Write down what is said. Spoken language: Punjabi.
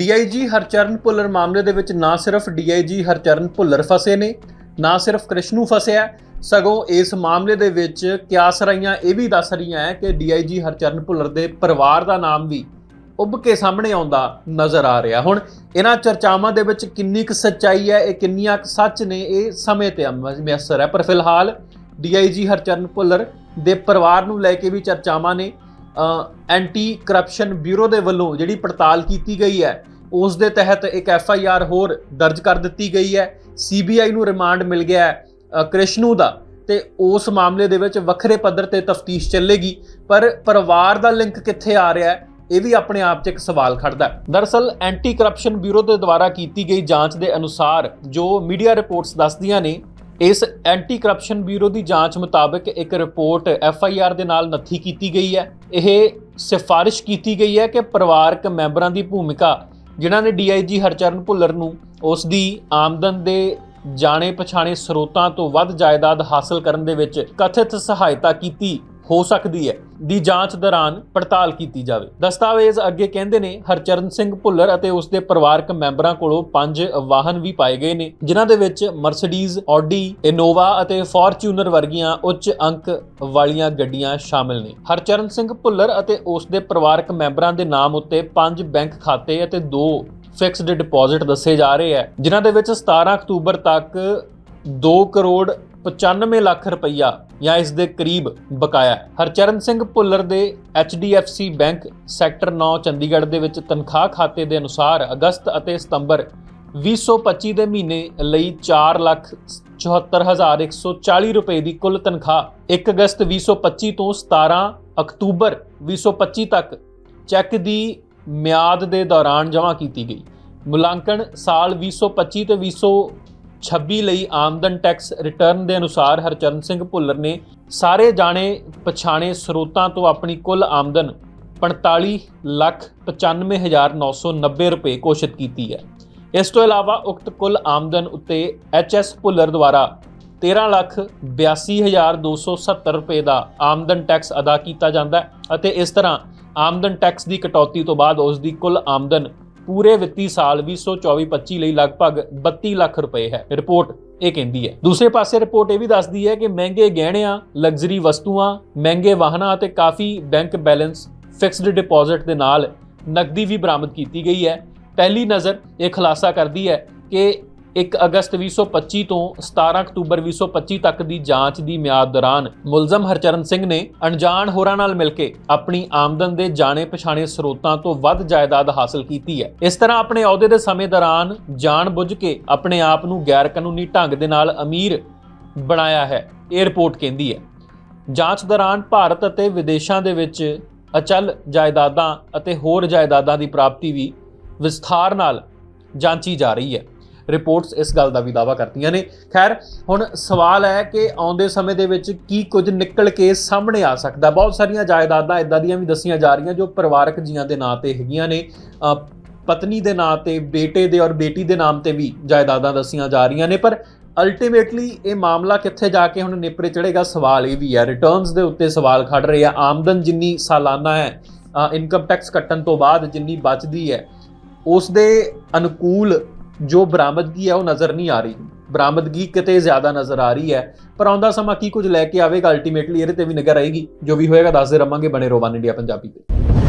ਡੀਆਈਜੀ ਹਰਚਰਨ ਭੁੱਲਰ ਮਾਮਲੇ ਦੇ ਵਿੱਚ ਨਾ ਸਿਰਫ ਡੀਆਈਜੀ ਹਰਚਰਨ ਭੁੱਲਰ ਫਸੇ ਨੇ, ਨਾ ਸਿਰਫ ਕ੍ਰਿਸ਼ਨੂ ਫਸਿਆ ਸਗੋਂ ਇਸ ਮਾਮਲੇ ਦੇ ਵਿੱਚ ਕਿਆਸਰਾਈਆਂ ਇਹ ਵੀ ਦੱਸ ਰਹੀਆਂ ਹੈ ਕਿ ਡੀਆਈਜੀ ਹਰਚਰਨ ਭੁੱਲਰ ਦੇ ਪਰਿਵਾਰ ਦਾ ਨਾਮ ਵੀ ਉੱਭ ਕੇ ਸਾਹਮਣੇ ਆਉਂਦਾ ਨਜ਼ਰ ਆ ਰਿਹਾ। ਹੁਣ ਇਹਨਾਂ ਚਰਚਾਵਾਂ ਦੇ ਵਿੱਚ ਕਿੰਨੀ ਕੁ ਸੱਚਾਈ ਹੈ, ਇਹ ਕਿੰਨੀਆਂ ਕੁ ਸੱਚ ਨੇ, ਇਹ ਸਮੇਂ ਤੇ ਮਿਅਸਰ ਹੈ। ਪਰ ਫਿਲਹਾਲ ਡੀਆਈਜੀ ਹਰਚਰਨ ਭੁੱਲਰ ਦੇ ਪਰਿਵਾਰ ਨੂੰ ਲੈ ਕੇ ਵੀ ਚਰਚਾਵਾਂ ਨੇ। ਐਂਟੀ ਕਰਪਸ਼ਨ ਬਿਊਰੋ ਦੇ ਵੱਲੋਂ ਜਿਹੜੀ ਪੜਤਾਲ ਕੀਤੀ ਗਈ ਹੈ ਉਸ ਦੇ ਤਹਿਤ ਇੱਕ ਐਫ ਆਈ ਆਰ ਹੋਰ ਦਰਜ ਕਰ ਦਿੱਤੀ ਗਈ ਹੈ। ਸੀ ਬੀ ਆਈ ਨੂੰ ਰਿਮਾਂਡ ਮਿਲ ਗਿਆ ਹੈ ਅ, ਕ੍ਰਿਸ਼ਨੂ ਦਾ। ਤੇ ਉਸ ਮਾਮਲੇ ਦੇ ਵਿੱਚ ਵੱਖਰੇ ਪੱਧਰ ਤੇ ਤਫਤੀਸ਼ ਚੱਲੇਗੀ। ਪਰ ਪਰਿਵਾਰ ਦਾ ਲਿੰਕ ਕਿੱਥੇ ਆ ਰਿਹਾ ਹੈ ਇਹ ਵੀ ਆਪਣੇ ਆਪ 'ਚ ਇੱਕ ਸਵਾਲ ਖੜਦਾ ਹੈ। ਦਰਅਸਲ ਐਂਟੀ ਕਰਪਸ਼ਨ ਬਿਊਰੋ ਦੇ ਦੁਆਰਾ ਕੀਤੀ ਗਈ ਜਾਂਚ ਦੇ ਅਨੁਸਾਰ ਜੋ ਮੀਡੀਆ ਰਿਪੋਰਟਸ ਦੱਸਦੀਆਂ ਨੇ ਇਸ ਐਂਟੀ ਕਰਪਸ਼ਨ ਬਿਊਰੋ ਦੀ ਜਾਂਚ ਮੁਤਾਬਕ ਇੱਕ ਰਿਪੋਰਟ ਐਫ ਆਈ ਆਰ ਦੇ ਨਾਲ ਨੱਥੀ ਕੀਤੀ ਗਈ ਹੈ। ਇਹ ਸਿਫਾਰਿਸ਼ ਕੀਤੀ ਗਈ ਹੈ ਕਿ ਪਰਿਵਾਰਕ ਮੈਂਬਰਾਂ ਦੀ ਭੂਮਿਕਾ, ਜਿਨ੍ਹਾਂ ਨੇ ਡੀਆਈਜੀ ਹਰਚਰਨ ਭੁੱਲਰ ਨੂੰ ਉਸ ਦੀ ਆਮਦਨ ਦੇ ਜਾਣੇ ਪਛਾਣੇ ਸਰੋਤਾਂ ਤੋਂ ਵੱਧ ਜਾਇਦਾਦ ਹਾਸਲ ਕਰਨ ਦੇ ਵਿੱਚ ਕਥਿਤ ਸਹਾਇਤਾ ਕੀਤੀ ਹੋ ਸਕਦੀ ਹੈ, ਦੀ ਜਾਂਚ ਦੌਰਾਨ ਪੜਤਾਲ ਕੀਤੀ ਜਾਵੇ। ਦਸਤਾਵੇਜ਼ ਅੱਗੇ ਕਹਿੰਦੇ ਨੇ, ਹਰਚਰਨ ਸਿੰਘ ਭੁੱਲਰ ਅਤੇ ਉਸ ਦੇ ਪਰਿਵਾਰਕ ਮੈਂਬਰਾਂ ਕੋਲੋਂ ਪੰਜ ਵਾਹਨ ਵੀ ਪਾਏ ਗਏ ਨੇ, ਜਿਨ੍ਹਾਂ ਦੇ ਵਿੱਚ ਮਰਸੀਡੀਜ਼ ਆਡੀ ਇਨੋਵਾ ਅਤੇ ਫੋਰਚੂਨਰ ਵਰਗੀਆਂ ਉੱਚ ਅੰਕ ਵਾਲੀਆਂ ਗੱਡੀਆਂ ਸ਼ਾਮਿਲ ਨੇ। ਹਰਚਰਨ ਸਿੰਘ ਭੁੱਲਰ ਅਤੇ ਉਸ ਦੇ ਪਰਿਵਾਰਕ ਮੈਂਬਰਾਂ ਦੇ ਨਾਮ ਉੱਤੇ ਪੰਜ ਬੈਂਕ ਖਾਤੇ ਅਤੇ ਦੋ ਫਿਕਸਡ ਡਿਪੋਜ਼ਿਟ ਦੱਸੇ ਜਾ ਰਹੇ ਹੈ, ਜਿਨ੍ਹਾਂ ਦੇ ਵਿੱਚ 17 ਅਕਤੂਬਰ ਤੱਕ 2 ਕਰੋੜ 95 ਲੱਖ ਰੁਪਈਆ ਜਾਂ ਇਸ ਦੇ ਕਰੀਬ ਬਕਾਇਆ ਹੈ। ਹਰਚਰਨ ਸਿੰਘ ਭੁੱਲਰ ਦੇ HDFC ਬੈਂਕ ਸੈਕਟਰ 9 ਚੰਡੀਗੜ੍ਹ ਦੇ ਵਿੱਚ ਤਨਖਾਹ ਖਾਤੇ ਦੇ ਅਨੁਸਾਰ ਅਗਸਤ ਅਤੇ ਸਤੰਬਰ 2025 ਦੇ ਮਹੀਨੇ ਲਈ 474140 ਰੁਪਏ ਦੀ ਕੁੱਲ ਤਨਖਾਹ 1 ਅਗਸਤ 2025 ਤੋਂ 17 ਅਕਤੂਬਰ 2025 ਤੱਕ ਚੈੱਕ ਦੀ ਮਿਆਦ ਦੇ ਦੌਰਾਨ ਜਮ੍ਹਾਂ ਕੀਤੀ ਗਈ। ਮੁਲਾਂਕਣ ਸਾਲ 2025 ਤੇ 2026 ਲਈ ਆਮਦਨ ਟੈਕਸ ਰਿਟਰਨ ਦੇ ਅਨੁਸਾਰ ਹਰਚਰਨ ਸਿੰਘ ਭੁੱਲਰ ਨੇ ਸਾਰੇ ਜਾਣੇ ਪਛਾਣੇ ਸਰੋਤਾਂ ਤੋਂ ਆਪਣੀ ਕੁੱਲ ਆਮਦਨ 45 ਲੱਖ 95990 ਰੁਪਏ ਘੋਸ਼ਿਤ ਕੀਤੀ ਹੈ। ਇਸ ਤੋਂ ਇਲਾਵਾ ਉਕਤ ਕੁੱਲ ਆਮਦਨ ਉੱਤੇ ਐਚਐਸ ਭੁੱਲਰ ਦੁਆਰਾ 13 ਲੱਖ 82270 ਰੁਪਏ ਦਾ ਆਮਦਨ ਟੈਕਸ ਅਦਾ ਕੀਤਾ ਜਾਂਦਾ ਹੈ ਅਤੇ ਇਸ ਤਰ੍ਹਾਂ ਆਮਦਨ ਟੈਕਸ ਦੀ ਕਟੌਤੀ ਤੋਂ ਬਾਅਦ ਉਸ ਦੀ ਕੁੱਲ ਆਮਦਨ ਪੂਰੇ ਵਿੱਤੀ ਸਾਲ 2024-25 ਲਈ ਲਗਭਗ 32 ਲੱਖ ਰੁਪਏ ਹੈ। ਰਿਪੋਰਟ ਇਹ ਕਹਿੰਦੀ ਹੈ। ਦੂਸਰੇ ਪਾਸੇ ਰਿਪੋਰਟ ਇਹ ਵੀ ਦੱਸਦੀ ਹੈ ਕਿ ਮਹਿੰਗੇ ਗਹਿਣਿਆਂ, ਲਗਜ਼ਰੀ ਵਸਤੂਆਂ, ਮਹਿੰਗੇ ਵਾਹਨਾਂ ਅਤੇ ਕਾਫੀ ਬੈਂਕ ਬੈਲੈਂਸ ਫਿਕਸਡ ਡਿਪੋਜ਼ਿਟ ਦੇ ਨਾਲ ਨਕਦੀ ਵੀ ਬਰਾਮਦ ਕੀਤੀ ਗਈ ਹੈ। ਪਹਿਲੀ ਨਜ਼ਰ ਇਹ ਖੁਲਾਸਾ ਕਰਦੀ ਹੈ ਕਿ 1 ਅਗਸਤ 2025 ਤੋਂ 17 ਅਕਤੂਬਰ 2025 ਤੱਕ ਦੀ ਜਾਂਚ ਦੀ ਮਿਆਦ ਦੌਰਾਨ ਮੁਲਜ਼ਮ ਹਰਚਰਨ ਸਿੰਘ ਨੇ ਅਣਜਾਣ ਹੋਰਾਂ ਨਾਲ ਮਿਲ ਕੇ ਆਪਣੀ ਆਮਦਨ ਦੇ ਜਾਣੇ ਪਛਾਣੇ ਸਰੋਤਾਂ ਤੋਂ ਵੱਧ ਜਾਇਦਾਦ ਹਾਸਲ ਕੀਤੀ ਹੈ। ਇਸ ਤਰ੍ਹਾਂ ਆਪਣੇ ਅਹੁਦੇ ਦੇ ਸਮੇਂ ਦੌਰਾਨ ਜਾਣਬੁੱਝ ਕੇ ਆਪਣੇ ਆਪ ਨੂੰ ਗੈਰ ਕਾਨੂੰਨੀ ਢੰਗ ਦੇ ਨਾਲ ਅਮੀਰ ਬਣਾਇਆ ਹੈ, ਇਹ ਰਿਪੋਰਟ ਕਹਿੰਦੀ ਹੈ। ਜਾਂਚ ਦੌਰਾਨ ਭਾਰਤ ਅਤੇ ਵਿਦੇਸ਼ਾਂ ਦੇ ਵਿੱਚ ਅਚਲ ਜਾਇਦਾਦਾਂ ਅਤੇ ਹੋਰ ਜਾਇਦਾਦਾਂ ਦੀ ਪ੍ਰਾਪਤੀ ਵੀ ਵਿਸਥਾਰ ਨਾਲ ਜਾਂਚੀ ਜਾ ਰਹੀ ਹੈ। ਰਿਪੋਰਟਸ ਇਸ ਗੱਲ ਦਾ ਵੀ ਦਾਵਾ ਕਰਦੀਆਂ ਨੇ। ਖੈਰ, ਹੁਣ ਸਵਾਲ ਹੈ ਕਿ ਆਉਂਦੇ ਸਮੇਂ ਦੇ ਵਿੱਚ ਕੀ ਕੁਝ ਨਿਕਲ ਕੇ ਸਾਹਮਣੇ ਆ ਸਕਦਾ। ਬਹੁਤ ਸਾਰੀਆਂ ਜਾਇਦਾਦਾਂ ਇਦਾਂ ਦੀਆਂ ਵੀ ਦੱਸੀਆਂ ਜਾ ਰਹੀਆਂ ਜੋ ਪਰਿਵਾਰਕ ਜੀਆਂ ਦੇ ਨਾਂ ਤੇ ਹੈਗੀਆਂ ਨੇ। ਪਤਨੀ ਦੇ ਨਾਂ ਤੇ, ਬੇਟੇ ਦੇ ਔਰ ਬੇਟੀ ਦੇ ਨਾਮ ਤੇ ਵੀ ਜਾਇਦਾਦਾਂ ਦੱਸੀਆਂ ਜਾ ਰਹੀਆਂ ਨੇ। ਪਰ ਅਲਟੀਮੇਟਲੀ ਇਹ ਮਾਮਲਾ ਕਿੱਥੇ ਜਾ ਕੇ ਹੁਣ ਨਿਪਰੇ ਚੜੇਗਾ ਸਵਾਲ ਇਹ ਵੀ ਹੈ। ਰਿਟਰਨਸ ਦੇ ਉੱਤੇ ਸਵਾਲ ਖੜ ਰਹੇ ਆ। ਆਮਦਨ ਜਿੰਨੀ ਸਾਲਾਨਾ ਹੈ ਇਨਕਮ ਟੈਕਸ ਕੱਟਣ ਤੋਂ ਬਾਅਦ ਜਿੰਨੀ ਬਚਦੀ ਹੈ, ਉਸ ਦੇ ਅਨੁਕੂਲ ਜੋ ਬਰਾਮਦਗੀ ਹੈ ਉਹ ਨਜ਼ਰ ਨਹੀਂ ਆ ਰਹੀ। ਬਰਾਮਦਗੀ ਕਿਤੇ ਜ਼ਿਆਦਾ ਨਜ਼ਰ ਆ ਰਹੀ ਹੈ, ਪਰ ਆਉਂਦਾ ਸਮਾਂ ਕੀ ਕੁਝ ਲੈ ਕੇ ਆਵੇਗਾ? ਅਲਟੀਮੇਟਲੀ ਇਹਦੇ ਤੇ ਵੀ ਨਿਗਰ ਰਹੇਗੀ। ਜੋ ਵੀ ਹੋਏਗਾ, ਦੱਸਦੇ ਰਵਾਂਗੇ ਬਣੇ ਰੋਵਾਨ ਇੰਡੀਆ ਪੰਜਾਬੀ ਤੇ।